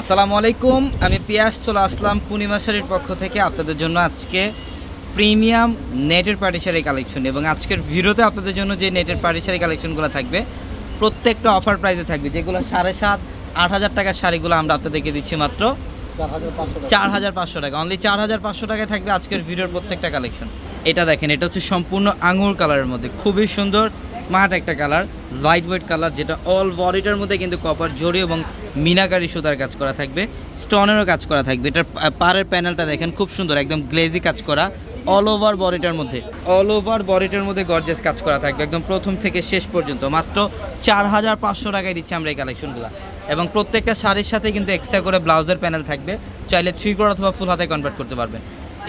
আসসালামু আলাইকুম আমি পিয়াস চলে আসলাম পূর্ণিমা শাড়ির পক্ষ থেকে আপনাদের জন্য আজকে প্রিমিয়াম নেটের পার্টি শাড়ি কালেকশন এবং আজকের ভিডিওতে আপনাদের জন্য যে নেটের পার্টি শাড়ি কালেকশনগুলো থাকবে প্রত্যেকটা অফার প্রাইসে থাকবে যেগুলো সাড়ে সাত আট হাজার টাকার শাড়িগুলো আমরা আপনাদেরকে দিচ্ছি মাত্র চার হাজার পাঁচশো টাকা। অনলি চার হাজার পাঁচশো টাকায় থাকবে আজকের ভিডিওর প্রত্যেকটা কালেকশন। এটা দেখেন এটা হচ্ছে সম্পূর্ণ আঙুর কালারের মধ্যে খুবই সুন্দর স্মার্ট একটা কালার। লাইট ওয়েট কালার যেটা অল বডিটার মধ্যে কিন্তু কপার জড়ি এবং মিনাকারি সুতার কাজ করা থাকবে স্টোনেরও কাজ করা থাকবে। এটার পাড়ের প্যানেলটা দেখেন, খুব সুন্দর, একদম গ্লেজি কাজ করা অল ওভার বডিটার মধ্যে অল ওভার বডিটার মধ্যে গর্জেস কাজ করা থাকবে, একদম প্রথম থেকে শেষ পর্যন্ত, মাত্র চার হাজার পাঁচশো টাকায় দিচ্ছি আমরা এই কালেকশনগুলো এবং প্রত্যেকটা শাড়ির সাথে কিন্তু এক্সট্রা করে ব্লাউজের প্যানেল থাকবে, চাইলে থ্রি কোর অথবা ফুল হাতে কনভার্ট করতে পারবেন।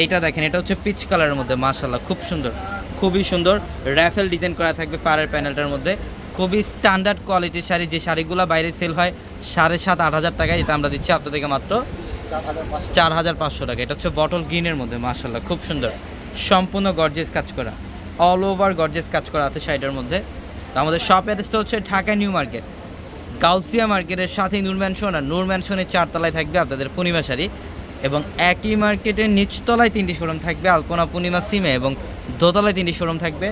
এটা দেখেন, এটা হচ্ছে পিচ কালারের মধ্যে মাশাল্লাহ খুব সুন্দর, খুবই সুন্দর র্যাফেল ডিজাইন করা থাকবে পাড়ের প্যানেলটার মধ্যে। খুবই স্ট্যান্ডার্ড কোয়ালিটির শাড়ি, যে শাড়িগুলো বাইরে সেল হয়, সাড়ে সাত, আট হাজার টাকায় এটা আমরা দিচ্ছি আপনাদেরকে মাত্র চার হাজার পাঁচশো টাকা। এটা হচ্ছে বটল গ্রিনের মধ্যে মাশাল্লাহ খুব সুন্দর। সম্পূর্ণ গর্জেস কাজ করা। অল ওভার গর্জেস কাজ করা আছে শাড়িটার মধ্যে। তো আমাদের শপ অ্যাড্রেসটা হচ্ছে ঢাকা নিউ মার্কেট। গাউসিয়া মার্কেটের সাথে নূর ম্যানশন আর নূর ম্যানশনের চারতলায় থাকবে আপনাদের পূর্ণিমা শাড়ি। এবং একই মার্কেটের নিচতলায় তিনটি শোরুম থাকবে, আলপনা পূর্ণিমা সিমে, এবং দোতলায় তিনটি শোরুম থাকবে,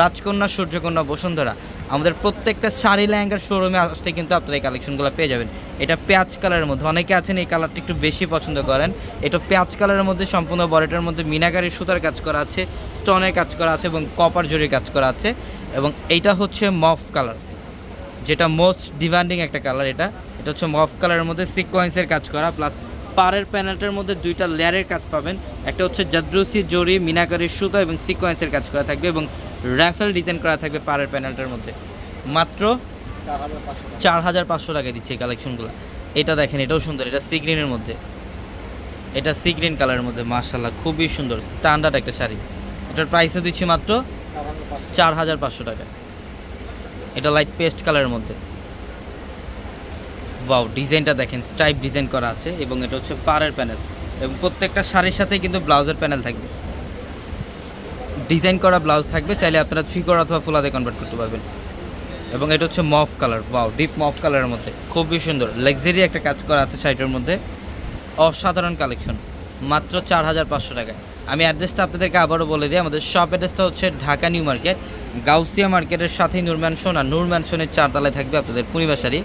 রাজকন্যা, সূর্যকন্যা, বসুন্ধরা। আমাদের প্রত্যেকটা শাড়ি লেহেঙ্গার শোরুমে আসতে কিন্তু আপনারা এই কালেকশনগুলো পেয়ে যাবেন। এটা পেঁয়াজ কালারের মধ্যে। অনেকে আছেন এই কালারটা একটু বেশি পছন্দ করেন। এটা পেঁয়াজ কালারের মধ্যে, সম্পূর্ণ বডিটার মধ্যে মিনাকারি সুতার কাজ করা আছে স্টোনের কাজ করা আছে এবং কপার জরির কাজ করা আছে এবং এইটা হচ্ছে মফ কালার যেটা মোস্ট ডিমান্ডিং একটা কালার এটা। এটা হচ্ছে মফ কালারের মধ্যে সিকোয়েন্সের কাজ করা। প্লাস পাড়ের প্যানেলটার মধ্যে দুইটা লেয়ারের কাজ পাবেন। একটা হচ্ছে জাদ্রুসি জড়ি মিনাকারির সুতো এবং সিকোয়েন্সের কাজ করা থাকবে এবং র্যাফেল ডিজাইন করা থাকবে পাড়ের প্যানেলটার মধ্যে। মাত্র চার হাজার পাঁচশো টাকা দিচ্ছে কালেকশনগুলো এটা দেখেন, এটাও সুন্দর, এটা সি গ্রিনের মধ্যে। এটা সি গ্রিন কালারের মধ্যে মার্শাল্লাহ খুবই সুন্দর স্ট্যান্ডার্ড একটা শাড়ি। এটার প্রাইসও দিচ্ছি মাত্র চার হাজার পাঁচশো টাকা এটা লাইট পেস্ট কালারের মধ্যে। ওয়াও ডিজাইনটা দেখেন স্টাইপ ডিজাইন করা আছে এবং এটা হচ্ছে পাড়ের প্যানেল এবং প্রত্যেকটা শাড়ির সাথে কিন্তু ব্লাউজের প্যানেল থাকবে। ডিজাইন করা ব্লাউজ থাকবে, চাইলে আপনারা থ্রি করা অথবা ফুলাতে কনভার্ট করতে পারবেন। এবং এটা হচ্ছে mauve colour, wow deep mauve কালারের মধ্যে, খুবই সুন্দর। লাক্সারি একটা কাজ করা আছে শাড়িটার মধ্যে, অসাধারণ কালেকশন মাত্র চার হাজার পাঁচশো টাকায়। আমি অ্যাড্রেসটা আপনাদেরকে আবারও বলে দিই, আমাদের শপ অ্যাড্রেসটা হচ্ছে ঢাকা নিউ মার্কেট, গাউসিয়া মার্কেটের সাথেই নূর ম্যানশন আর নূর ম্যানশনের চারতলায় থাকবে আপনাদের পূর্ণিমা শাড়ি।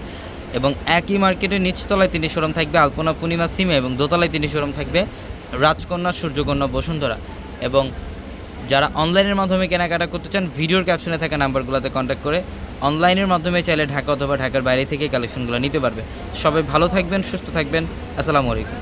এবং একই মার্কেটের নিচতলায় তিনটি শোরুম থাকবে, আলপনা পূর্ণিমা সিমে, এবং দোতলায় তিনটি শোরুম থাকবে রাজকন্যা, সূর্যকন্যা, বসুন্ধরা। এবং যারা অনলাইনের মাধ্যমে কেনাকাটা করতে চান, ভিডিওর ক্যাপশনে থাকা নাম্বারগুলোতে কন্ট্যাক্ট করে অনলাইনের মাধ্যমে চাইলে ঢাকা অথবা ঢাকার বাইরে থেকে কালেকশনগুলো নিতে পারবে। সবাই ভালো থাকবেন, সুস্থ থাকবেন। আসসালামু আলাইকুম।